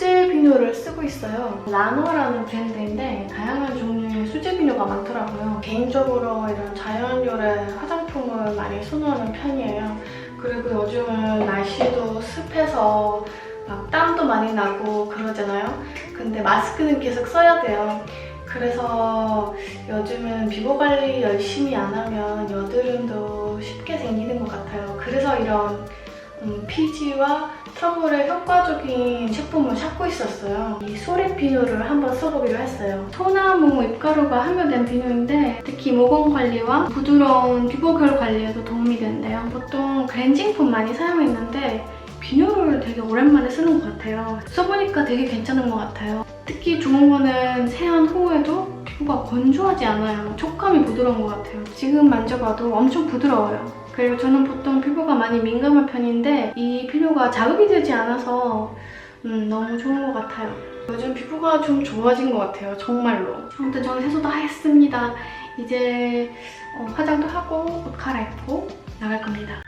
수제 비누를 쓰고 있어요. 라노라는 브랜드인데 다양한 종류의 수제 비누가 많더라고요. 개인적으로 이런 자연유래 화장품을 많이 선호하는 편이에요. 그리고 요즘은 날씨도 습해서 막 땀도 많이 나고 그러잖아요. 근데 마스크는 계속 써야 돼요. 그래서 요즘은 피부 관리 열심히 안 하면 여드름도 쉽게 생기는 것 같아요. 그래서 이런 음, 피지와 트러블에 효과적인 제품을 찾고 있었어요. 이 소리 비누를 한번 써보기로 했어요. 소나무 잎가루가 함유된 비누인데 특히 모공 관리와 부드러운 피부 결 관리에도 도움이 된대요. 보통 클렌징폼 많이 사용했는데 비누를 되게 오랜만에 쓰는 것 같아요. 써보니까 되게 괜찮은 것 같아요. 특히 좋은 거는 세안 후에도 피부가 건조하지 않아요. 촉감이 부드러운 것 같아요. 지금 만져봐도 엄청 부드러워요. 그리고 저는 보통 피부가 많이 민감한 편인데 이 비누가 자극이 되지 않아서 음, 너무 좋은 것 같아요. 요즘 피부가 좀 좋아진 것 같아요. 정말로. 아무튼 저는 세수 다 했습니다. 이제 어, 화장도 하고 옷 갈아입고 나갈 겁니다.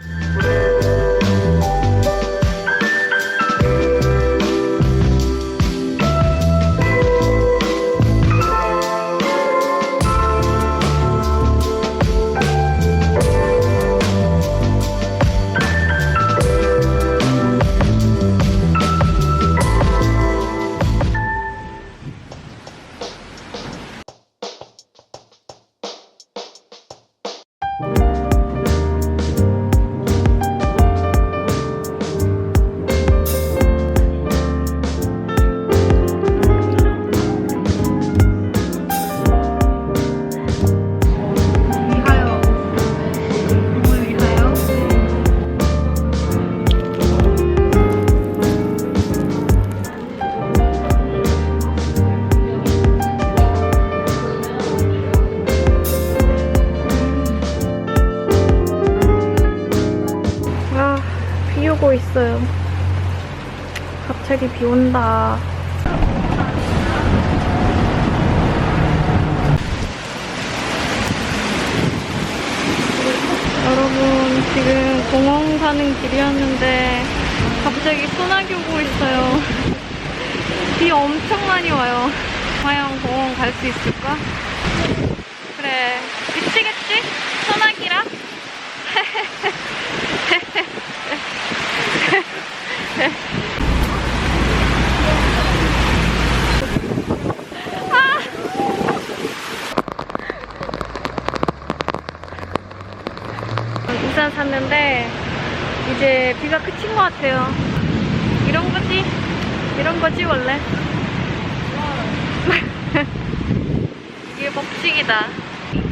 있어요. 갑자기 비 온다. 여러분, 지금 공원 가는 길이었는데 갑자기 소나기 오고 있어요. 비 엄청 많이 와요. 과연 공원 갈 수 있을까? 그래, 미치겠지? 소나기라? 우산 샀는데 이제 비가 그친 것 같아요. 이런 거지? 이런 거지 원래? 이게 법칙이다.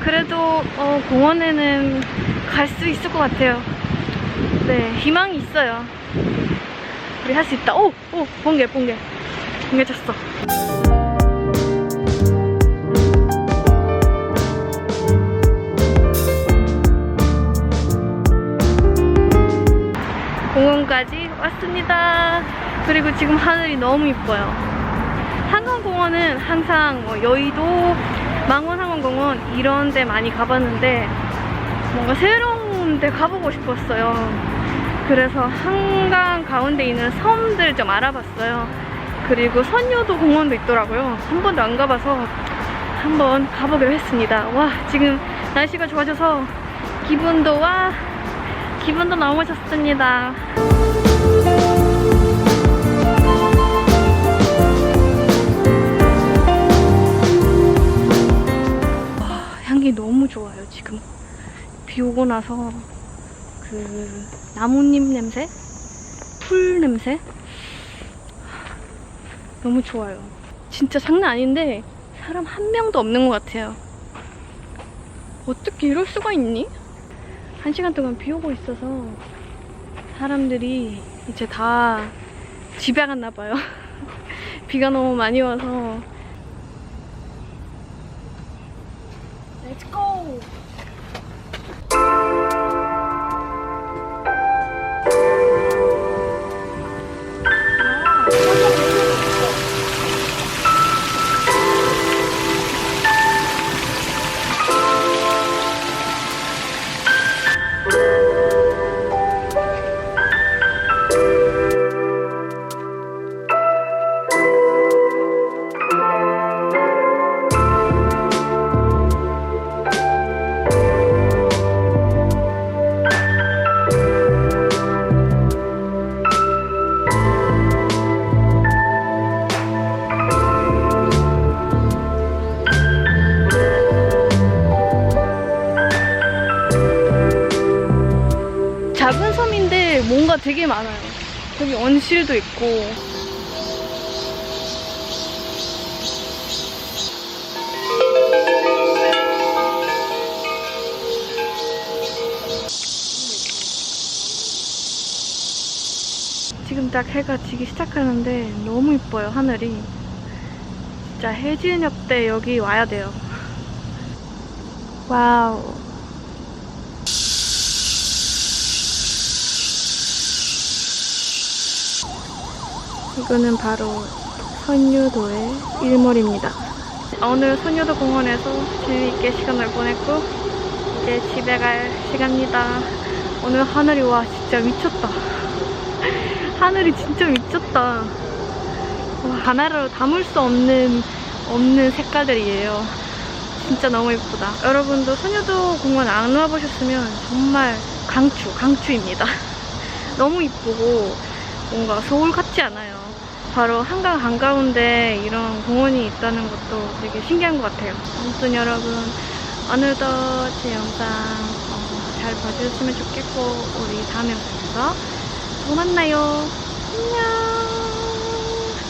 그래도 어, 공원에는 갈 수 있을 것 같아요. 네, 희망이 있어요. 우리 할 수 있다. 오! 오! 번개, 번개. 번개 쳤어. 공원까지 왔습니다. 그리고 지금 하늘이 너무 이뻐요. 한강공원은 항상 뭐 여의도, 망원항공공원 이런 데 많이 가봤는데 뭔가 새로운 데 가보고 싶었어요. 그래서 한강 가운데 있는 섬들 좀 알아봤어요. 그리고 선녀도 공원도 있더라고요. 한 번도 안 가봐서 한번 가보기로 했습니다. 와, 지금 날씨가 좋아져서 기분도 와, 기분도 너무 좋습니다. 와, 향기 너무 좋아요, 지금. 비 오고 나서 그 나뭇잎 냄새? 풀 냄새? 너무 좋아요. 진짜 장난 아닌데 사람 한 명도 없는 것 같아요. 어떻게 이럴 수가 있니? 한 시간 동안 비 오고 있어서 사람들이 이제 다 집에 갔나 봐요. 비가 너무 많이 와서. Let's go! 뭔가 되게 많아요. 여기 온실도 있고. 지금 딱 해가 지기 시작하는데 너무 이뻐요, 하늘이. 진짜 해질녘 때 여기 와야 돼요. 와우. 이거는 바로 선유도의 일몰입니다. 오늘 선유도 공원에서 재미있게 시간을 보냈고 이제 집에 갈 시간입니다. 오늘 하늘이 와 진짜 미쳤다. 하늘이 진짜 미쳤다. 와, 하나로 담을 수 없는 없는 색깔들이에요. 진짜 너무 예쁘다. 여러분도 선유도 공원 안 와보셨으면 정말 강추, 강추입니다. 너무 이쁘고 뭔가 서울 같 지 않아요. 바로 한강 한가운데 이런 공원이 있다는 것도 되게 신기한 것 같아요. 아무튼 여러분 오늘도 제 영상 어, 잘 봐주셨으면 좋겠고 우리 다음 영상에서 또 만나요. 안녕.